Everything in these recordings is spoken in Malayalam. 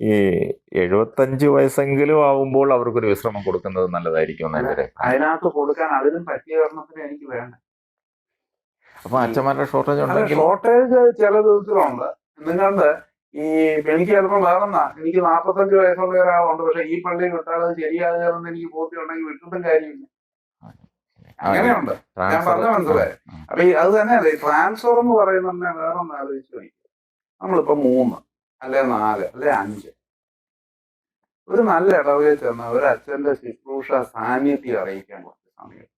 ഈ എഴുപത്തഞ്ച് വയസ്സെങ്കിലും ആവുമ്പോൾ അവർക്കൊരു വിശ്രമം കൊടുക്കുന്നത് നല്ലതായിരിക്കും അതിനകത്ത് കൊടുക്കാൻ അതിനും പറ്റിയ എനിക്ക് വേണ്ട. അപ്പൊ അച്ഛന്മാരുടെ ഷോർട്ടേജ് ഉണ്ടെങ്കിൽ ഷോർട്ടേജ് ചില ദിവസങ്ങളുണ്ട് എന്നുകൊണ്ട് ഈ എനിക്ക് ചിലപ്പോൾ വേറെന്നാ. എനിക്ക് നാൽപ്പത്തഞ്ച് വയസ്സുള്ള ഒരാളുണ്ട് പക്ഷെ ഈ പള്ളിയിൽ വിട്ടാൽ അത് ശരിയാകുമെന്ന് എനിക്ക് ബോധ്യമുണ്ടെങ്കിൽ വിട്ടിട്ടും കാര്യമില്ല. അങ്ങനെയുണ്ട്. ഞാൻ പറഞ്ഞ മനസ്സിലായി. അപ്പൊ അത് തന്നെയല്ലേ ട്രാൻസ്ഫർ എന്ന് പറയുന്ന വേറെ ഒന്ന് ആലോചിച്ച് നോക്കി നമ്മളിപ്പോ മൂന്ന്. അല്ലെ നാല് അല്ലെ അഞ്ച്. ഒരു നല്ല ഇടവകയിൽ ചെന്ന ഒരു അച്ഛന്റെ ശുശ്രൂഷ സാന്നിധ്യം അറിയിക്കാൻ കുറച്ച് സമയം.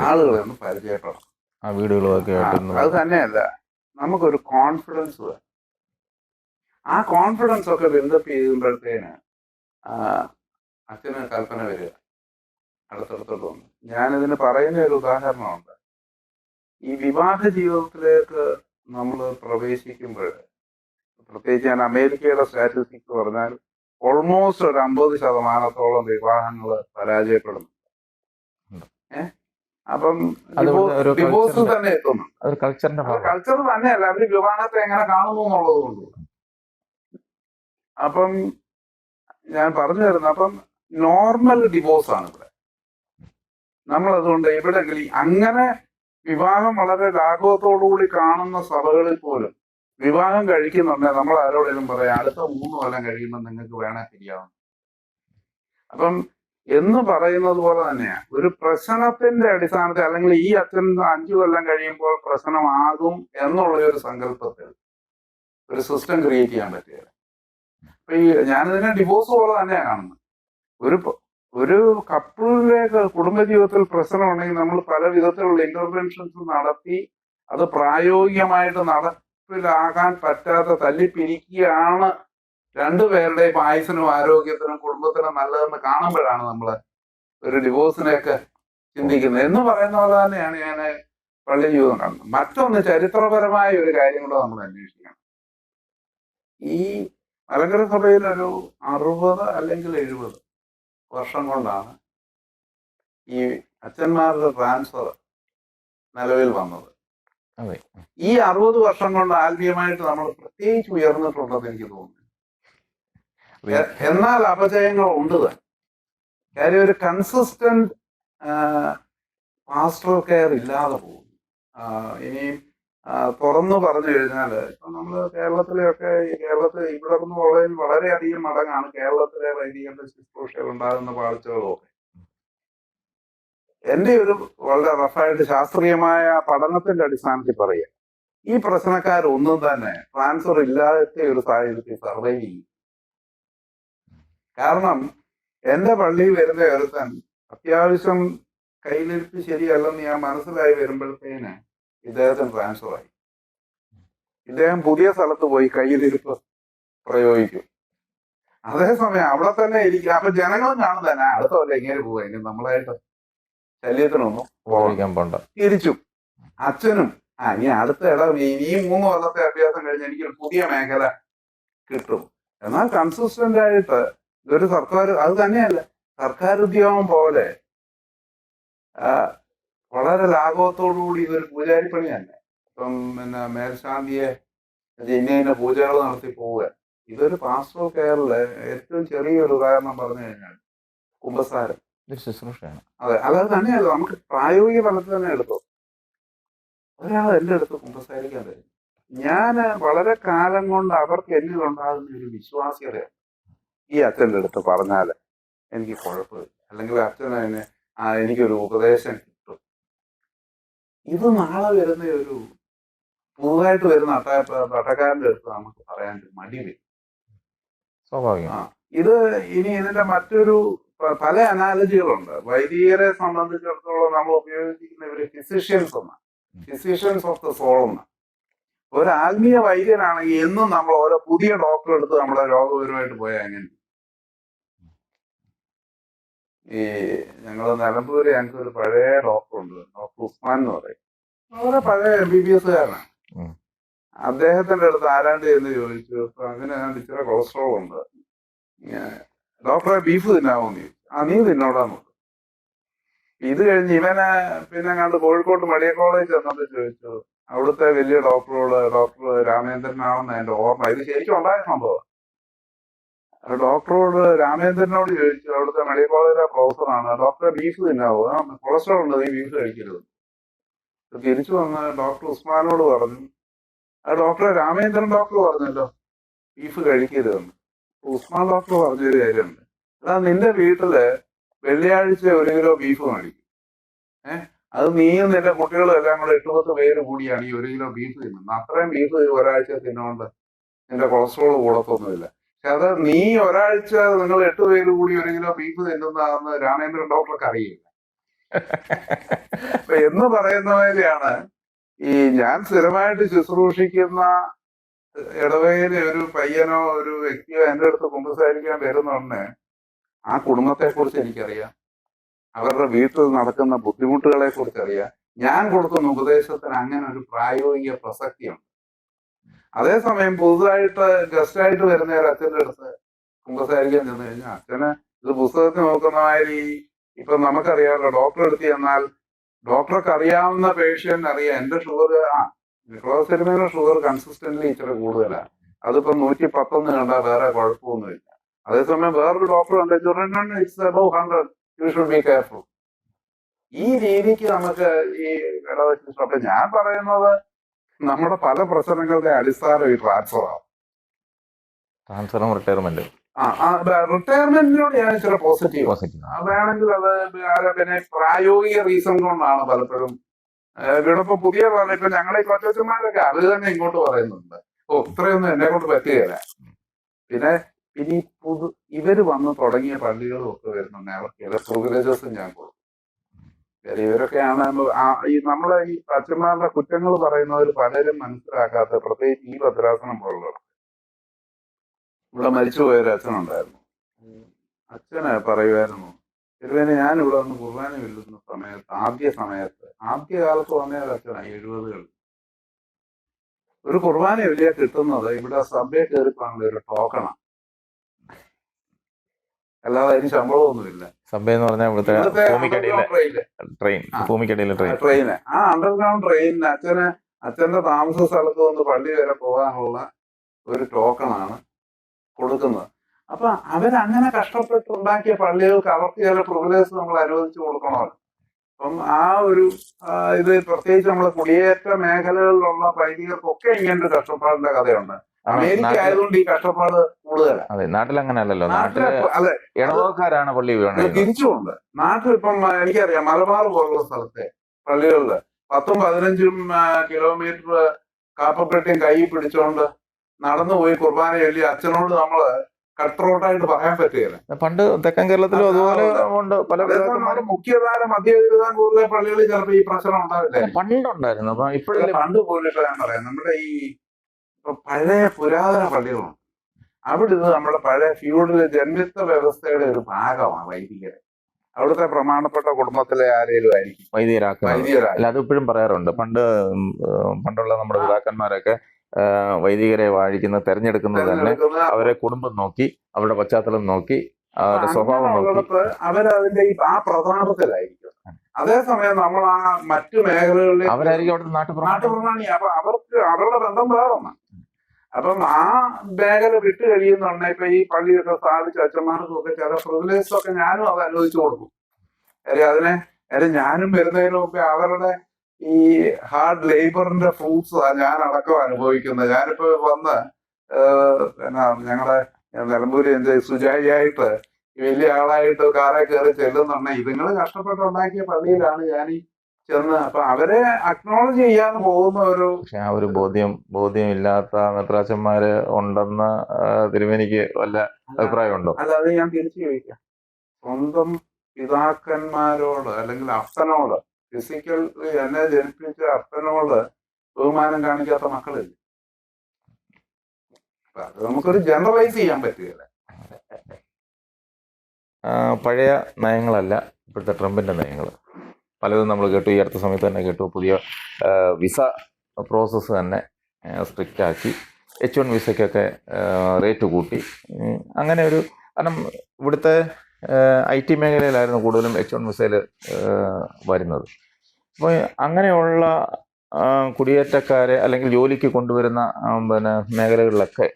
ആളുകളെ ഒന്ന് പരിചയപ്പെടണം. ആ വീടുകളൊക്കെ അത് തന്നെയല്ല നമുക്കൊരു കോൺഫിഡൻസ് വേണം. ആ കോൺഫിഡൻസ് ഒക്കെ ബിൽഡപ്പ് ചെയ്യുമ്പോഴത്തേന് അച്ഛന് കൽപ്പന വരിക. അടുത്തടുത്തോട്ട് വന്നു. ഞാനിതിന് പറയുന്ന ഒരു ഉദാഹരണമുണ്ട്. ഈ വിവാഹ ജീവിതത്തിലേക്ക് നമ്മൾ പ്രവേശിക്കുമ്പോൾ പ്രത്യേകിച്ച് ഞാൻ അമേരിക്കയുടെ സ്റ്റാറ്റിസ്റ്റിക്സ് പറഞ്ഞാൽ ഓൾമോസ്റ്റ് ഒരു അമ്പത് ശതമാനത്തോളം വിവാഹങ്ങൾ പരാജയപ്പെടുന്നു അപ്പം ഡിവോഴ്സ് തന്നെ എത്തുന്നു കൾച്ചർ തന്നെയല്ല അവർ വിവാഹത്തെ എങ്ങനെ കാണുന്നു എന്നുള്ളത് കൊണ്ട്. അപ്പം ഞാൻ പറഞ്ഞു തരുന്നു അപ്പം നോർമൽ ഡിവോഴ്സ് ആണ് ഇവിടെ. നമ്മൾ അതുകൊണ്ട് എവിടെങ്കിലും അങ്ങനെ വിവാഹം വളരെ ലാഘവത്തോടുകൂടി കാണുന്ന സഭകളിൽ പോലും വിവാഹം കഴിക്കുന്നുണ്ടെങ്കിൽ നമ്മൾ ആരോടെങ്കിലും പറയാം അടുത്ത മൂന്ന് കൊല്ലം കഴിയുമ്പോൾ നിങ്ങൾക്ക് വേണേ ശരിയാവും. അപ്പം എന്ന് പറയുന്നത് പോലെ തന്നെയാ ഒരു പ്രശ്നത്തിന്റെ അടിസ്ഥാനത്തിൽ അല്ലെങ്കിൽ ഈ അച്ഛൻ അഞ്ചു കൊല്ലം കഴിയുമ്പോൾ പ്രശ്നമാകും എന്നുള്ള ഒരു സങ്കല്പത്തിൽ ഒരു സിസ്റ്റം ക്രിയേറ്റ് ചെയ്യാൻ പറ്റിയത്. അപ്പൊ ഈ ഞാനിതിനെ ഡിവോഴ്സ് പോലെ തന്നെയാണ് കാണുന്നത്. ഒരു ഒരു കുടുംബ കുടുംബജീവിതത്തിൽ പ്രശ്നമുണ്ടെങ്കിൽ നമ്മൾ പല വിധത്തിലുള്ള ഇന്റർവെൻഷൻസ് നടത്തി അത് പ്രായോഗികമായിട്ട് നടപ്പിലാകാൻ പറ്റാത്ത തല്ലിപ്പിരിക്കുകയാണ് രണ്ടുപേരുടെയും ആയുസിനും ആരോഗ്യത്തിനും കുടുംബത്തിനും നല്ലതെന്ന് കാണുമ്പോഴാണ് നമ്മൾ ഒരു ഡിവോഴ്സിനെയൊക്കെ ചിന്തിക്കുന്നത്. എന്ന് പറയുന്ന പോലെ തന്നെയാണ് ഞാൻ പള്ളി ജീവിതം കാണുന്നത് മറ്റൊന്ന് ചരിത്രപരമായ ഒരു കാര്യം കൂടെ നമ്മൾ അന്വേഷിക്കണം. ഈ മലങ്കര സഭയിൽ ഒരു അറുപത് അല്ലെങ്കിൽ എഴുപത് വർഷം കൊണ്ടാണ് ഈ അച്ഛന്മാരുടെ ട്രാൻസ്ഫർ നിലവിൽ വന്നത്. അതെ. ഈ അറുപത് വർഷം കൊണ്ട് ആത്മീയമായിട്ട് നമ്മൾ പ്രത്യേകിച്ച് ഉയർന്നിട്ടുണ്ടെന്ന് എനിക്ക് തോന്നുന്നു. എന്നാൽ അപജയങ്ങൾ ഉണ്ട് കാര്യം ഒരു കൺസിസ്റ്റന്റ് പാസ്റ്റർ കെയർ ഇല്ലാതെ പോകും ഇനി ഇനിയും തുറന്നു പറഞ്ഞു കഴിഞ്ഞാൽ ഇപ്പൊ നമ്മൾ കേരളത്തിലെയൊക്കെ കേരളത്തിൽ ഇവിടെ നിന്ന് വളരെ വളരെയധികം മടങ്ങാണ് കേരളത്തിലെ വൈദികന്റെ ശുശ്രൂഷകൾ ഉണ്ടാകുന്ന പാളിച്ചകളും എന്റെ ഒരു വളരെ റഫായിട്ട് ശാസ്ത്രീയമായ പഠനത്തിന്റെ അടിസ്ഥാനത്തിൽ പറയുക ഈ പ്രശ്നക്കാരൊന്നും തന്നെ ട്രാൻസ്ഫർ ഇല്ലാത്ത ഒരു സാഹചര്യത്തിൽ സർവൈവ് ചെയ്യും. കാരണം എന്റെ പള്ളിയിൽ വരുന്ന ഒരുത്തൻ അത്യാവശ്യം കയ്യിലിരിപ്പ് ശരിയല്ലെന്ന് ഞാൻ മനസ്സിലായി വരുമ്പോഴത്തേന് ഇദ്ദേഹത്തിന് ട്രാൻസ്ഫർ ആയി. ഇദ്ദേഹം പുതിയ സ്ഥലത്ത് പോയി കയ്യിലിരുത്ത് പ്രയോഗിക്കും. അതേസമയം അവിടെ തന്നെ ഇരിക്കുക അപ്പൊ ജനങ്ങളും കാണുന്നതന്നെ തന്നെ അടുത്ത കൊല്ലം ഇങ്ങനെ പോവുക ഇനി നമ്മളായിട്ട് ശല്യത്തിനൊന്നും ഉപയോഗിക്കാൻ പോണ്ട. തിരിച്ചു. അച്ഛനും ആ ഇനി അടുത്ത ഇടം ഈ മൂന്ന് കൊല്ലത്തെ അഭ്യാസം കഴിഞ്ഞ് എനിക്കൊരു പുതിയ മേഖല കിട്ടും. എന്നാൽ കൺസിസ്റ്റന്റ് ആയിട്ട് ഇതൊരു സർക്കാർ അത് തന്നെയല്ല സർക്കാർ ഉദ്യോഗം പോലെ വളരെ ലാഘവത്തോടുകൂടി ഇതൊരു പൂജാരിപ്പണി പണി തന്നെ. ഇപ്പം പിന്നെ മേൽശാന്തിയെ ഇന്ന പൂജകൾ നടത്തി പോവുക. ഇതൊരു പാസ്റ്റർ കെയറിലെ ഏറ്റവും ചെറിയൊരു ഉദാഹരണം പറഞ്ഞു കഴിഞ്ഞാൽ കുംഭസാരം ഇതൊരു ശുശ്രൂഷയാണ്. അതെ അത് തന്നെയല്ലോ നമുക്ക് പ്രായോഗിക തലത്തിൽ തന്നെ എടുത്തു. ഒരാൾ എന്റെ അടുത്ത് കുമ്പസാരിക്കാതെ ഞാൻ വളരെ കാലം കൊണ്ട് അവർക്ക് എന്നിലുണ്ടാകുന്ന ഒരു വിശ്വാസ്യത ഈ അച്ഛന്റെ അടുത്ത് പറഞ്ഞാൽ എനിക്ക് കുഴപ്പമില്ല. അല്ലെങ്കിൽ അച്ഛൻ അതിനെ ആ എനിക്കൊരു ഉപദേശം കിട്ടും. ഇത് നാളെ വരുന്ന ഒരു പുതുതായിട്ട് വരുന്ന അട്ട അട്ടക്കാരന്റെ അടുത്ത് നമുക്ക് പറയാൻ മടി വരും. സ്വാഭാവികം. ഇത് ഇനി ഇതിന്റെ മറ്റൊരു പല അനാലജികളുണ്ട് വൈദികരെ സംബന്ധിച്ചിടത്തോളം നമ്മൾ ഉപയോഗിക്കുന്ന ഇവർ ഫിസിഷ്യൻസ് എന്നാണ്. ഫിസിഷ്യൻസ് ഓഫ് ദ സോൾ എന്ന് ഒരു ആത്മീയ വൈദ്യനാണെങ്കിൽ എന്നും നമ്മൾ ഓരോ പുതിയ ഡോക്ടർ എടുത്ത് നമ്മുടെ രോഗപരമായിട്ട് പോയാൽ എങ്ങനെ? ഈ ഞങ്ങൾ നിലമ്പൂര് ഞങ്ങൾക്ക് ഒരു പഴയ ഡോക്ടർ ഉണ്ട്. ഡോക്ടർ ഉസ്മാൻ എന്ന് പറയും. വളരെ പഴയ എം ബി ബി എസ്സുകാരനാണ് കാരനാണ് അദ്ദേഹത്തിന്റെ അടുത്ത് ആരാണ്ട് എന്ന് ചോദിച്ചു. അങ്ങനെ ഞാൻ ഇച്ചിരി കൊളസ്ട്രോൾ ഉണ്ട്. ഡോക്ടറെ ബീഫ് തിന്നാവോ നീ? ആ നീ തിന്നോടാന്ന് ഇത് കഴിഞ്ഞ് ഇവനെ പിന്നെ കണ്ട് കോഴിക്കോട്ട് മെഡിക്കൽ കോളേജ് ചെന്നിട്ട് ചോദിച്ചു അവിടുത്തെ വലിയ ഡോക്ടറോട് ഡോക്ടർ രാമേന്ദ്രനാണെന്ന് എന്റെ ഓർമ്മ. ഇത് ശരിക്കും ഉണ്ടായ സംഭവം. ഡോക്ടറോട് രാമേന്ദ്രനോട് ചോദിച്ചു അവിടുത്തെ മെഡിക്കൽ കോളേജിലെ പ്രൊഫസറാണ് ഡോക്ടറെ ബീഫ് തിന്നാവോ? കൊളസ്ട്രോൾ ഉണ്ട് നീ ബീഫ് കഴിക്കരുത്. തിരിച്ചു വന്ന് ഡോക്ടർ ഉസ്മാനോട് പറഞ്ഞു. ഡോക്ടറെ രാമേന്ദ്രൻ ഡോക്ടർ പറഞ്ഞല്ലോ ബീഫ് കഴിക്കരുതെന്ന്. ഉസ്മാൻ ഡോക്ടർ പറഞ്ഞൊരു കാര്യമുണ്ട് അതാ നിന്റെ വീട്ടിൽ വെള്ളിയാഴ്ച ഒരു കിലോ ബീഫ് മേടിക്കും. ഏഹ് അത് നീയും നിന്റെ കുട്ടികളും എല്ലാം കൂടെ എട്ട് പത്ത് പേര് കൂടിയാണ് ഈ ഒരു കിലോ ബീഫ് തിന്നുന്നത്. അത്രയും ബീഫ് ഒരാഴ്ച തിന്നുകൊണ്ട് നിന്റെ കൊളസ്ട്രോൾ കൂടത്തൊന്നുമില്ല. പക്ഷെ അത് നീ ഒരാഴ്ച നിങ്ങൾ എട്ട് പേര് കൂടി ഒരു കിലോ ബീഫ് തിന്നുന്നതാണെന്ന് രാമേന്ദ്രൻ ഡോക്ടർക്ക് അറിയില്ല. എന്ന് പറയുന്ന പോലെയാണ് ഈ ഞാൻ സ്ഥിരമായിട്ട് ശുശ്രൂഷിക്കുന്ന ഇടവകയിലെ ഒരു പയ്യനോ ഒരു വ്യക്തിയോ എന്റെ അടുത്ത് കുമ്പസാരിക്കാൻ വരുന്നുണ്ട് ആ കുടുംബത്തെ കുറിച്ച് എനിക്കറിയാം. അവരുടെ വീട്ടിൽ നടക്കുന്ന ബുദ്ധിമുട്ടുകളെ കുറിച്ച് അറിയാം ഞാൻ കൊടുക്കുന്ന ഉപദേശത്തിന് അങ്ങനെ ഒരു പ്രായോഗിക പ്രസക്തിയുണ്ട്. അതേസമയം പുതുതായിട്ട് ഗസ്റ്റായിട്ട് വരുന്ന ഒരു അച്ഛന്റെ അടുത്ത് കുമ്പസാരിക്കാൻ ചെന്ന് കഴിഞ്ഞാൽ അച്ഛന് ഇത് പുസ്തകത്തിൽ നോക്കുന്ന മാതിരി ഇപ്പൊ നമുക്കറിയാമല്ലോ. ഡോക്ടറെ അടുത്ത് ചെന്നാൽ ഡോക്ടർക്ക് അറിയാവുന്ന പേഷ്യന്റ് അറിയാം. എന്റെ ഷുഗർ ആ നിക്ലോസ് സിനിമയുടെ ഷുഗർ കൺസിസ്റ്റന്റ്ലി ഇച്ചിരി കൂടുതലാണ് അതിപ്പോ നൂറ്റി പത്തൊന്ന് കണ്ടാൽ വേറെ കുഴപ്പമൊന്നുമില്ല. അതേസമയം വേറൊരു ഡോക്ടർ ഉണ്ട് it's above hundred you should be careful ഈ രീതിക്ക് നമുക്ക് ഈ ഇടവശിഷ്ടം അപ്പൊ ഞാൻ പറയുന്നത് നമ്മുടെ പല പ്രശ്നങ്ങളുടെ അടിസ്ഥാനം ഈ ട്രാൻസ്ഫർ ആണ് ട്രാൻസ്ഫറും റിട്ടയർമെന്റ് റിട്ടയർമെന്റിനോട് ഞാൻ ഇച്ചിരി പോസിറ്റീവ് അതാണെങ്കിൽ വേണമെങ്കിൽ അത് പിന്നെ പ്രായോഗിക റീസൺ കൊണ്ടാണ് പലപ്പോഴും ഇവിടെ ഇപ്പൊ പുതിയ പറഞ്ഞ ഇപ്പൊ ഞങ്ങളെ കൊച്ചന്മാരൊക്കെ അത് തന്നെ ഇങ്ങോട്ട് പറയുന്നുണ്ട്. ഓ ഇത്രയൊന്നും എന്നെ കൊണ്ട് പറ്റുകയില്ല പിന്നെ ഇനി പുതു ഇവർ വന്ന് തുടങ്ങിയ പള്ളികളും ഒക്കെ വരുന്നുണ്ട് അവർക്ക് ചില പ്രിവിലേജസും ഞാൻ കൊടുക്കും ഇവരൊക്കെയാണ് ഈ നമ്മളെ ഈ അച്ഛന്മാരുടെ കുറ്റങ്ങൾ പറയുന്നവർ പലരും മനസ്സിലാക്കാത്ത പ്രത്യേകിച്ച് ഈ ഭദ്രാസനം പോലുള്ളവർ. ഇവിടെ മരിച്ചുപോയൊരു അച്ഛനുണ്ടായിരുന്നു. അച്ഛനെ പറയുമായിരുന്നു തിരുവേനെ ഞാൻ ഇവിടെ വന്ന് കുർബാന വെല്ലുന്ന സമയത്ത് ആദ്യ സമയത്ത് ആദ്യ കാലത്ത് വന്ന ഒരു അച്ഛനായി എഴുപതുകൾ. ഒരു കുർബാന വലിയ കിട്ടുന്നത്. ഇവിടെ സഭയെ കയറിപ്പാനുള്ള ഒരു ടോക്കണാണ് അല്ലാതെ അതിന് ശമ്പളമൊന്നുമില്ല. സഭ എന്ന് പറഞ്ഞാൽ ഇവിടുത്തെ ട്രെയിൻ ഭൂമിക്കടിയിലെ ട്രെയിൻ ട്രെയിന് ആ അണ്ടർഗ്രൗണ്ട് ട്രെയിനിന് അച്ഛന് അച്ഛന്റെ താമസ സ്ഥലത്ത് നിന്ന് പള്ളി വരെ പോകാനുള്ള ഒരു ടോക്കണാണ് കൊടുക്കുന്നത്. അപ്പൊ അവരങ്ങനെ കഷ്ടപ്പെട്ടുണ്ടാക്കിയ പള്ളികൾക്ക് അവർക്ക് ചില പ്രിവിലേജ് നമ്മൾ അനുവദിച്ചു കൊടുക്കണമല്ലോ. അപ്പം ആ ഒരു ഇത് പ്രത്യേകിച്ച് നമ്മളെ കുടിയേറ്റ മേഖലകളിലുള്ള വൈദികർക്കൊക്കെ ഇങ്ങനൊരു കഷ്ടപ്പാടിന്റെ കഥയുണ്ട്. അമേരിക്ക ആയതുകൊണ്ട് ഈ കഷ്ടപ്പാട് കൂടുതലാണ് അതെ നാട്ടിൽ അങ്ങനെ അല്ലല്ലോ നാട്ടിലെ നാട്ടിൽ അതെ ഇടവക്കാരാണ് പള്ളി തിരിച്ചുകൊണ്ട് നാട്ടിൽ ഇപ്പം എനിക്കറിയാം മലബാർ പോലുള്ള സ്ഥലത്തെ പള്ളികളിൽ പത്തും പതിനഞ്ചും കിലോമീറ്റർ കാപ്പപ്പെട്ടിയും കൈ പിടിച്ചുകൊണ്ട് നടന്നു പോയി കുർബാന ചൊല്ലി അച്ഛനോട് നമ്മൾ കട്ട് റോട്ടായിട്ട് പറയാൻ പറ്റുകയില്ല. പണ്ട് തെക്കൻ കേരളത്തിലും അതുപോലെ ഉണ്ട് പല മുഖ്യധാര മധ്യതിരുവിതാംകൂറിലെ പള്ളികളിൽ ചിലപ്പോൾ ഈ പ്രശ്നം ഉണ്ടാവില്ല? പണ്ടുണ്ടായിരുന്നു. അപ്പൊ ഇപ്പോഴത്തെ പണ്ട് പോലെ ഞാൻ പറയാം നമ്മുടെ ഈ പഴയ പുരാതന പള്ളികളുണ്ട് അവിടെ ഇത് നമ്മുടെ പഴയ ഫ്യൂഡൽ ജന്മിത്വ വ്യവസ്ഥയുടെ ഒരു ഭാഗമാണ് വൈദികരെ. അവിടുത്തെ പ്രമാണപ്പെട്ട കുടുംബത്തിലെ ആരേലും ആയിരിക്കും. വൈദികരാക്കുന്നത് അല്ല അത് അതിപ്പോഴും പറയാറുണ്ട്. പണ്ട് പണ്ടുള്ള നമ്മുടെ പിതാക്കന്മാരൊക്കെ വൈദികരെ വാഴിക്കുന്ന തെരഞ്ഞെടുക്കുന്നത് തന്നെ അവരെ കുടുംബം നോക്കി അവരുടെ പശ്ചാത്തലം നോക്കി അവരുടെ സ്വഭാവം നോക്കി. അവരതിന്റെ ഈ ആ പ്രതാപത്തിലായിരിക്കും അതേസമയം നമ്മൾ ആ മറ്റു മേഖലകളിലെ അവരായിരിക്കും അവിടെ നാട്ടുപ്രമാണം. അപ്പൊ അവർക്ക് അവരുടെ ബന്ധം വേറൊന്നാണ് അപ്പം ആ മേഖല വിട്ട് കഴിയുന്നുണ്ടെ ഇപ്പൊ ഈ പള്ളിയൊക്കെ സ്ഥാപിച്ച അച്ഛന്മാർക്കും ഒക്കെ ചില പ്രിവിലേജസ് ഒക്കെ ഞാനും അത് അനുവദിച്ചു കൊടുക്കും. കാര്യം അതിനെ കാര്യം ഞാനും വരുന്നതിന് മുമ്പേ അവരുടെ ഈ ഹാർഡ് ലേബറിന്റെ ഫ്രൂട്ട്സ് ഞാൻ അടക്കം അനുഭവിക്കുന്നത് ഞാനിപ്പോ വന്ന് എന്നാ ഞങ്ങളുടെ നിലമ്പൂര് എന്റെ സുജായിയായിട്ട് വലിയ ആളായിട്ട് കാറെ കയറി ചെല്ലുന്നുണ്ടെങ്കിൽ ഇതുങ്ങൾ കഷ്ടപ്പെട്ടുണ്ടാക്കിയ പള്ളിയിലാണ് ഞാൻ ഈ ചെന്ന്. അപ്പൊ അവരെ അക്നോളജ് ചെയ്യാൻ പോകുന്ന ഒരു പക്ഷെ ആ ഒരു ബോധ്യം ബോധ്യം ഇല്ലാത്ത മെത്രാച്ചന്മാര് ഉണ്ടെന്ന് തിരുമേനിക്ക് വല്ല അഭിപ്രായമുണ്ടോ? അല്ലാതെ ഞാൻ തിരിച്ചു ചോദിക്കാം. സ്വന്തം പിതാക്കന്മാരോട് അല്ലെങ്കിൽ അപ്പനോട് ഫിസിക്കൽ എന്നെ ജനിപ്പിച്ച അപ്പനോട് ബഹുമാനം കാണിക്കാത്ത മക്കളില്ല? അത് നമുക്കൊരു ജനറലൈസ് ചെയ്യാൻ പറ്റുകയില്ല പഴയ നയങ്ങളല്ല ഇപ്പോഴത്തെ ട്രംപിന്റെ നയങ്ങൾ പലതും നമ്മൾ കേട്ടു ഈ അടുത്ത സമയത്ത് തന്നെ കേട്ടു പുതിയ വിസ പ്രോസസ്സ് തന്നെ സ്ട്രിക്റ്റ് ആക്കി. എച്ച് വൺ വിസയ്ക്കൊക്കെ റേറ്റ് കൂട്ടി. അങ്ങനെ ഒരു കാരണം ഇവിടുത്തെ ഐ ടി മേഖലയിലായിരുന്നു കൂടുതലും എച്ച് വൺ വിസയിൽ വരുന്നത്. അപ്പോൾ അങ്ങനെയുള്ള കുടിയേറ്റക്കാരെ അല്ലെങ്കിൽ ജോലിക്ക് കൊണ്ടുവരുന്ന പിന്നെ മേഖലകളിലൊക്കെ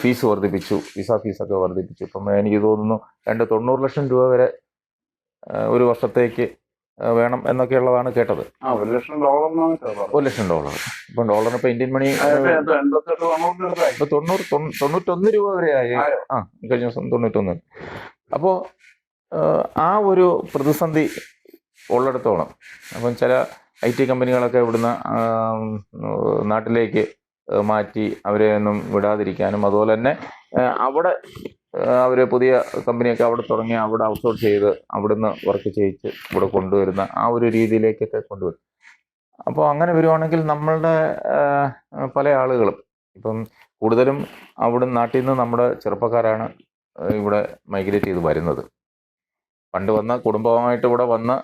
ഫീസ് വർദ്ധിപ്പിച്ചു. വിസ ഫീസൊക്കെ വർദ്ധിപ്പിച്ചു. ഇപ്പം എനിക്ക് തോന്നുന്നു രണ്ട് തൊണ്ണൂറ് ലക്ഷം രൂപ വരെ ഒരു വർഷത്തേക്ക് വേണം എന്നൊക്കെയുള്ളതാണ് കേട്ടത്. ഒരു ലക്ഷം ഡോളർ ഒരു ലക്ഷം ഡോളർ. ഇപ്പം ഡോളറിന് ഇപ്പം ഇന്ത്യൻ മണി തൊണ്ണൂറ് തൊണ്ണൂറ്റൊന്ന് രൂപ വരെ ആയി. ആ കഴിഞ്ഞ ദിവസം തൊണ്ണൂറ്റൊന്ന് അപ്പോൾ ആ ഒരു പ്രതിസന്ധി ഉള്ളിടത്തോളം. അപ്പം ചില ഐ ടി കമ്പനികളൊക്കെ ഇവിടുന്ന് നാട്ടിലേക്ക് മാറ്റി അവരെ ഒന്നും വിടാതിരിക്കാനും അതുപോലെ തന്നെ അവിടെ അവർ പുതിയ കമ്പനിയൊക്കെ അവിടെ തുടങ്ങി അവിടെ ഔട്ട്സോഴ്സ് ചെയ്ത് അവിടുന്ന് വർക്ക് ചെയ്യിച്ച് ഇവിടെ കൊണ്ടുവരുന്ന ആ ഒരു രീതിയിലേക്കൊക്കെ കൊണ്ടുവരും. അപ്പോൾ അങ്ങനെ വരുവാണെങ്കിൽ നമ്മളുടെ പല ആളുകളും ഇപ്പം കൂടുതലും അവിടെ നാട്ടിൽ നിന്ന് നമ്മുടെ ചെറുപ്പക്കാരാണ് ഇവിടെ മൈഗ്രേറ്റ് ചെയ്ത് വരുന്നത്. പണ്ട് വന്ന കുടുംബമായിട്ട് ഇവിടെ വന്ന്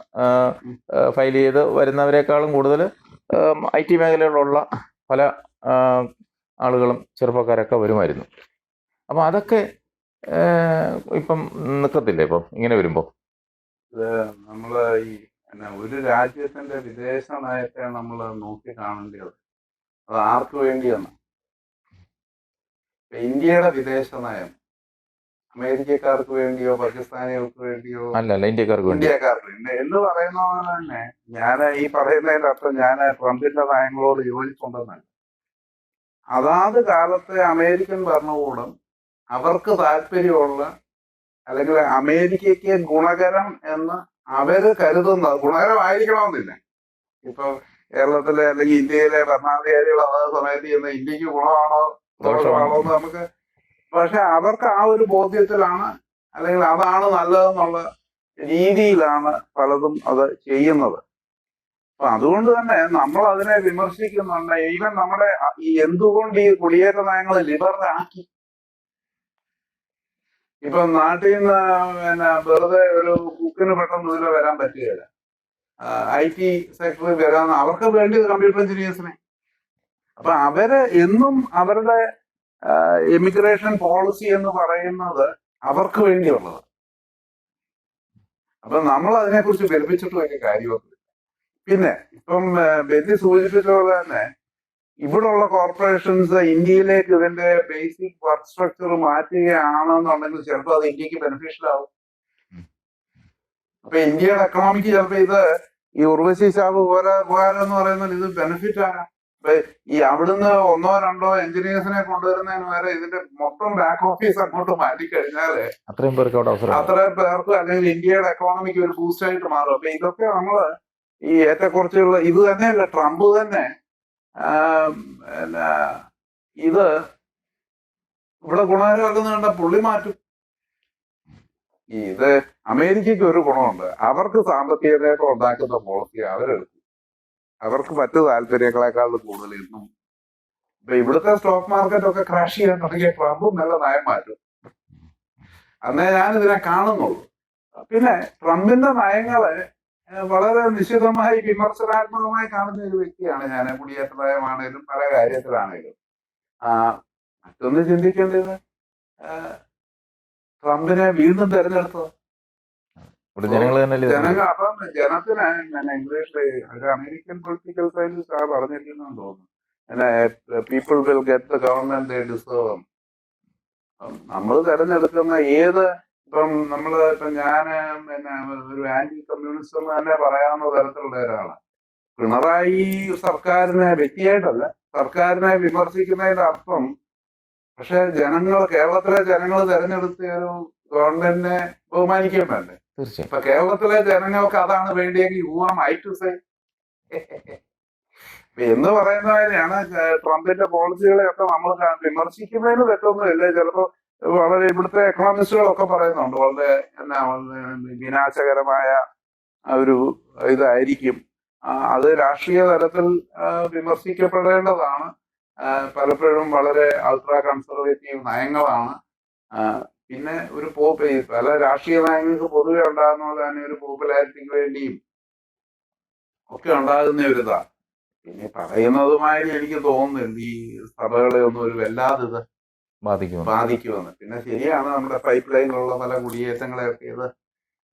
ഫയൽ ചെയ്ത് വരുന്നവരെക്കാളും കൂടുതൽ ഐ ടി മേഖലയിലുള്ള പല ആളുകളും ചെറുപ്പക്കാരൊക്കെ വരുമായിരുന്നു. അപ്പോൾ അതൊക്കെ ഇപ്പം നിൽക്കത്തില്ലേ ഇപ്പം? ഇങ്ങനെ വരുമ്പോൾ നമ്മൾ ഈ ഒരു രാജ്യത്തിന്റെ വിദേശ നയത്തെ നമ്മൾ നോക്കി കാണേണ്ടത് അത് ആർക്ക് വേണ്ടിയാണ്? ഇന്ത്യയുടെ വിദേശ നയം അമേരിക്കക്കാർക്ക് വേണ്ടിയോ പാകിസ്ഥാനികൾക്ക് വേണ്ടിയോ അല്ല അല്ല ഇന്ത്യക്കാർക്ക് വേണ്ടി ഇന്ത്യക്കാർക്ക് വേണ്ടി. എന്ന് പറയുന്ന പോലെ തന്നെ ഞാൻ ഈ പറയുന്നതിന്റെ അർത്ഥം ഞാൻ ട്രംപിന്റെ നയങ്ങളോട് യോജിച്ചുണ്ടെന്നല്ല അതാത് കാലത്തെ അമേരിക്കൻ ഭരണകൂടം അവർക്ക് താല്പര്യമുള്ള അല്ലെങ്കിൽ അമേരിക്കയ്ക്ക് ഗുണകരം എന്ന് അവർ കരുതുന്നത് ഗുണകരമായിരിക്കണമെന്നില്ല. ഇപ്പൊ കേരളത്തിലെ അല്ലെങ്കിൽ ഇന്ത്യയിലെ ഭരണാധികാരികൾ അതാത് സമയത്ത് ചെയ്യുന്ന ഇന്ത്യയ്ക്ക് ഗുണമാണോ ദോഷമാണോ എന്ന് നമുക്ക് പക്ഷെ അവർക്ക് ആ ഒരു ബോധ്യത്തിലാണ് അല്ലെങ്കിൽ അതാണ് നല്ലതെന്നുള്ള രീതിയിലാണ് പലതും അത് ചെയ്യുന്നത്. അപ്പൊ അതുകൊണ്ട് തന്നെ നമ്മൾ അതിനെ വിമർശിക്കുന്നുണ്ട്. ഈവൻ നമ്മുടെ ഈ എന്തുകൊണ്ട് ഈ കുടിയേറ്റ നയങ്ങൾ ലിബറലാക്കി? ഇപ്പൊ നാട്ടിൽ നിന്ന് പിന്നെ വെറുതെ ഒരു കുക്കിന് പെട്ടെന്ന് ഇതിൽ വരാൻ പറ്റുകയില്ല. ഐ ടി സെക്ടറിൽ വരാൻ അവർക്ക് വേണ്ടി കമ്പ്യൂട്ടർ എഞ്ചിനീയേഴ്സിനെ. അപ്പൊ അവർ എന്നും അവരുടെ എമിഗ്രേഷൻ പോളിസി എന്ന് പറയുന്നത് അവർക്ക് വേണ്ടിയുള്ളത്. അപ്പൊ നമ്മൾ അതിനെക്കുറിച്ച് വിലപിച്ചിട്ട് വലിയ കാര്യമൊന്നുമില്ല. പിന്നെ ഇപ്പം ബെന്നി സൂചിപ്പിച്ച പോലെ തന്നെ ഇവിടുള്ള കോർപ്പറേഷൻസ് ഇന്ത്യയിലേക്ക് ഇതിന്റെ ബേസിക് വർക്ക് സ്ട്രക്ചർ മാറ്റുകയാണെന്നുണ്ടെങ്കിൽ ചിലപ്പോൾ അത് ഇന്ത്യയ്ക്ക് ബെനിഫിഷ്യൽ ആവും. അപ്പൊ ഇന്ത്യയുടെ എക്കണോമിക്ക് ചിലപ്പോൾ ഇത് ഈ ഉർവശി ശാബ് പോരാ ഉപകാരം എന്ന് പറയുന്നത് ഇത് ബെനിഫിറ്റ് അപ്പൊ ഈ അവിടുന്ന് ഒന്നോ രണ്ടോ എഞ്ചിനീയേഴ്സിനെ കൊണ്ടുവരുന്നതിന് വരെ ഇതിന്റെ മൊത്തം ബാക്ക് ഓഫീസ് അങ്ങോട്ട് മാറ്റി കഴിഞ്ഞാൽ അത്രയും പേർക്ക് അത്രയും പേർക്ക് അല്ലെങ്കിൽ ഇന്ത്യയുടെ എക്കോണമിക്ക് ഒരു ബൂസ്റ്റ് ആയിട്ട് മാറും. അപ്പൊ ഇതൊക്കെ നമ്മൾ ഈ ഏറ്റക്കുറച്ചുള്ള ഇത് തന്നെയല്ല ട്രംപ് തന്നെ ഇത് ഇവിടെ ഗുണകരമാക്കുന്ന കണ്ട പുള്ളി മാറ്റും. ഇത് അമേരിക്കയ്ക്ക് ഒരു ഗുണമുണ്ട്. അവർക്ക് സാമ്പത്തിക നേട്ടം ഉണ്ടാക്കുന്ന പോളിസി അവരെടുക്കും. അവർക്ക് മറ്റു താല്പര്യങ്ങളെക്കാളും കൂടുതൽ ഇന്നും ഇപ്പൊ ഇവിടുത്തെ സ്റ്റോക്ക് മാർക്കറ്റ് ഒക്കെ ക്രാഷ് ചെയ്യാൻ തുടങ്ങിയ ട്രംപും നല്ല നയം അന്നേ ഞാൻ ഇതിനെ കാണുന്നുള്ളൂ. പിന്നെ ട്രംപിന്റെ നയങ്ങളെ വളരെ നിശ്ചിതമായി വിമർശനാത്മകമായി കാണുന്ന ഒരു വ്യക്തിയാണ് ഞാൻ. കുടിയേറ്റ നയമാണേലും പല കാര്യത്തിലാണേലും. ആ മറ്റൊന്ന് ചിന്തിക്കേണ്ടത് ട്രംപിനെ വീണ്ടും തെരഞ്ഞെടുത്തത് ഇവിടെ ജനങ്ങൾ തന്നെ അല്ലേ ജനങ്ങൾ അപ്പം ജനത്തിന് പിന്നെ ഇംഗ്ലീഷിൽ ഒരു അമേരിക്കൻ പൊളിറ്റിക്കൽ സയൻസ് ആ പറഞ്ഞിരിക്കുന്നെന്ന് തോന്നുന്നു. People will get the government deserve നമ്മൾ തെരഞ്ഞെടുക്കുന്ന ഏത് ഇപ്പം നമ്മൾ ഇപ്പം ഞാൻ പിന്നെ ഒരു ആന്റി കമ്മ്യൂണിസ്റ്റ് എന്ന് തന്നെ പറയാവുന്ന തരത്തിലുള്ള ഒരാളാണ് പിണറായി സർക്കാരിനെ വ്യക്തിയായിട്ടല്ല സർക്കാരിനെ വിമർശിക്കുന്നതിന്റെ അർത്ഥം പക്ഷെ ജനങ്ങൾ കേരളത്തിലെ ജനങ്ങൾ തെരഞ്ഞെടുത്ത ഒരു ഗവൺമെന്റിനെ ബഹുമാനിക്കാൻ വേണ്ടേ? തീർച്ചയായും. ഇപ്പൊ കേരളത്തിലെ ജനങ്ങൾക്ക് അതാണ് വേണ്ടിയെങ്കിൽ who am I to say എന്ന് പറയുന്ന കാര്യമാണ് ട്രംപിന്റെ പോളിസികളെയൊക്കെ നമ്മൾ കാ- വിമർശിക്കുന്നതിന് തെറ്റൊന്നുമില്ല. ചിലപ്പോ വളരെ ഇവിടുത്തെ എക്കണോമിസ്റ്റുകളൊക്കെ പറയുന്നുണ്ട് വളരെ എന്നാ വിനാശകരമായ ഒരു ഇതായിരിക്കും. അത് രാഷ്ട്രീയ തലത്തിൽ വിമർശിക്കപ്പെടേണ്ടതാണ്. പലപ്പോഴും വളരെ അൾട്രാ കൺസർവേറ്റീവ് നയങ്ങളാണ്. പിന്നെ ഒരു പോപ്പ് പല രാഷ്ട്രീയ നയങ്ങൾക്ക് പൊതുവെ ഉണ്ടാകുന്ന പോലെ തന്നെ ഒരു പോപ്പുലാരിറ്റിക്ക് വേണ്ടിയും ഒക്കെ ഉണ്ടാകുന്ന ഒരു ഇതാ. പിന്നെ പറയുന്നതുമായി എനിക്ക് തോന്നുന്നുണ്ട് ഈ സഭകളെ ഒന്നും ഒരു വല്ലാതെ ഇത് ബാധിക്കുന്നു ബാധിക്കുമെന്ന്. പിന്നെ ശരിയാണ് നമ്മുടെ പൈപ്പ് ലൈനിലുള്ള പല കുടിയേറ്റങ്ങളെയൊക്കെ ഇത്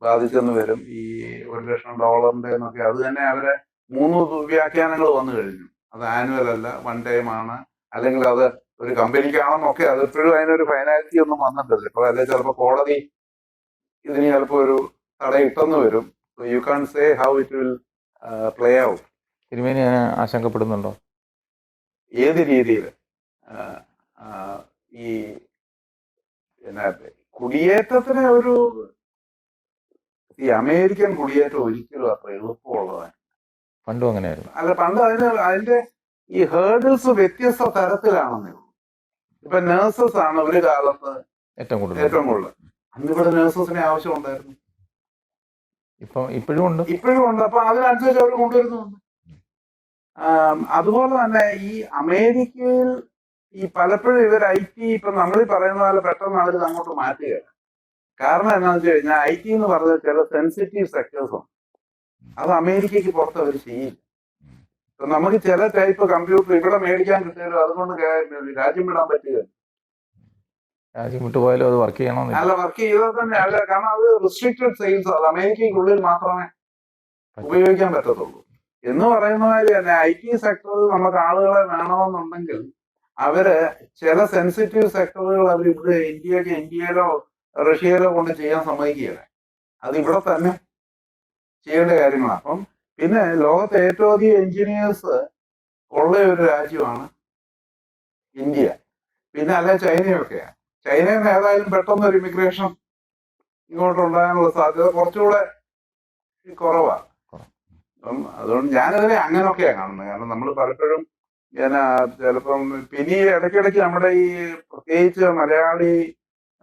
ബാധിച്ചെന്ന് വരും. ഈ ഒരു ലക്ഷം ഡോളറിന്റെ എന്നൊക്കെ. അത് തന്നെ അവരെ മൂന്ന് വ്യാഖ്യാനങ്ങൾ വന്നു കഴിഞ്ഞു. അത് ആനുവൽ അല്ല വൺ ടൈം ആണ്. അല്ലെങ്കിൽ അത് ഒരു കമ്പനിക്കാണെന്നൊക്കെ അതിപ്പോഴും അതിനൊരു ഫൈനാലിറ്റി ഒന്നും വന്നിട്ടില്ല. ഇപ്പൊ അല്ലെ ചിലപ്പോ കോടതി ഇതിന് ചിലപ്പോ ഒരു തടയിട്ടെന്ന് വരും. You can't say how it will play out തിരുമേനി ആശങ്കപ്പെടുന്നുണ്ടോ? ഏത് രീതിയിൽ ഈ കുടിയേറ്റത്തിന് ഒരു ഈ അമേരിക്കൻ കുടിയേറ്റം ഒരിക്കലും അത്ര എളുപ്പമുള്ളതാണ് പണ്ടും അങ്ങനെയായിരുന്നു. അല്ല പണ്ട് അതിന് അതിന്റെ ഈ ഹേർഡിൽസ് വ്യത്യസ്ത തരത്തിലാണെന്നേ ഉള്ളൂ. ഇപ്പൊ നേഴ്സസ് ആണ് ഒരു കാലത്ത് ഏറ്റവും കൂടുതൽ. ഏറ്റവും കൂടുതൽ. അന്ന് ഇവിടെ നേഴ്സസിനെ ആവശ്യം ഉണ്ടായിരുന്നു. ഇപ്പൊ ഇപ്പോഴും ഉണ്ട്. ഇപ്പോഴും ഉണ്ട്. അപ്പൊ അതിനനുസരിച്ച് അവർ കൊണ്ടുവരുന്നുണ്ട്. ആം, അതുപോലെ തന്നെ ഈ അമേരിക്കയിൽ ഈ പലപ്പോഴും ഇവർ ഐ ടി ഇപ്പൊ നമ്മൾ ഈ പറയുന്ന പോലെ പെട്ടെന്ന് അവർ അങ്ങോട്ട് മാറ്റുകയാണ്. കാരണം എന്താണെന്ന് വെച്ച് കഴിഞ്ഞാൽ ഐ ടി എന്ന് പറഞ്ഞ ചില സെൻസിറ്റീവ് സെക്ടേഴ്സ് ഉണ്ട്. അത് അമേരിക്കയ്ക്ക് പുറത്ത് അവർ ചെയ്യില്ല. നമുക്ക് ചില ടൈപ്പ് കമ്പ്യൂട്ടർ ഇവിടെ മേടിക്കാൻ കിട്ടിയാലും അതുകൊണ്ട് രാജ്യം വിടാൻ പറ്റുക രാജ്യം വിട്ടു പോയാലും അത് വർക്ക് ചെയ്യണം അല്ല വർക്ക് ചെയ്താൽ തന്നെ അല്ല കാരണം അത് റിസ്ട്രിക്റ്റഡ് സെയിൽസ് അത് അമേരിക്കയ്ക്കുള്ളിൽ മാത്രമേ ഉപയോഗിക്കാൻ പറ്റത്തുള്ളൂ. എന്ന് പറയുന്ന മാതിരി തന്നെ ഐ ടി സെക്ടറിൽ നമുക്ക് ആളുകളെ വേണമെന്നുണ്ടെങ്കിൽ അവർ ചില സെൻസിറ്റീവ് സെക്ടറുകൾ അവർ ഇവിടെ ഇന്ത്യയ്ക്ക് ഇന്ത്യയിലോ റഷ്യയിലോ കൊണ്ട് ചെയ്യാൻ സമ്മതിക്കുകയാണ്. അത് ഇവിടെ തന്നെ ചെയ്യേണ്ട കാര്യങ്ങളാണ്. അപ്പം പിന്നെ ലോകത്തെ ഏറ്റവും അധികം എഞ്ചിനീയേഴ്സ് ഉള്ള ഒരു രാജ്യമാണ് ഇന്ത്യ. പിന്നെ അല്ലെ ചൈനയൊക്കെയാണ് ചൈനയിൽ നിന്ന് ഏതായാലും പെട്ടെന്ന് ഒരു ഇമിഗ്രേഷൻ ഇങ്ങോട്ട് ഉണ്ടാകാനുള്ള സാധ്യത കുറച്ചുകൂടെ കുറവാണ് അപ്പം അതുകൊണ്ട് ഞാനതിനെ അങ്ങനെയൊക്കെയാണ് കാണുന്നത്. കാരണം നമ്മൾ പലപ്പോഴും ഞാൻ ചിലപ്പം പിന്നെ ഈ ഇടയ്ക്കിടയ്ക്ക് നമ്മുടെ ഈ പ്രത്യേകിച്ച് മലയാളി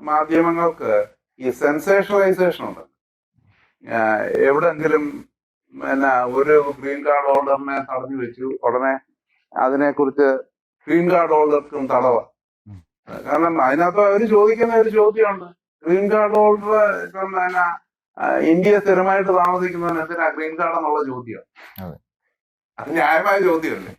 മാധ്യമങ്ങൾക്ക് ഈ സെൻസേഷണലൈസേഷൻ ഉണ്ട്. എവിടെങ്കിലും പിന്നെ ഒരു ഗ്രീൻ കാർഡ് ഹോൾഡറിനെ തടഞ്ഞു വെച്ചു. ഉടനെ അതിനെക്കുറിച്ച് ഗ്രീൻ കാർഡ് ഹോൾഡർക്കും തടവ. കാരണം അതിനകത്ത് അവർ ചോദിക്കുന്ന ഒരു ചോദ്യമുണ്ട്. ഗ്രീൻ കാർഡ് ഹോൾഡർ ഇപ്പം പിന്നെ ഇന്ത്യ സ്ഥിരമായിട്ട് താമസിക്കുന്നതിന് എന്തിനാ ഗ്രീൻ കാർഡ് എന്നുള്ള ചോദ്യം? അതെ. അത് ന്യായമായ ചോദ്യമല്ലേ?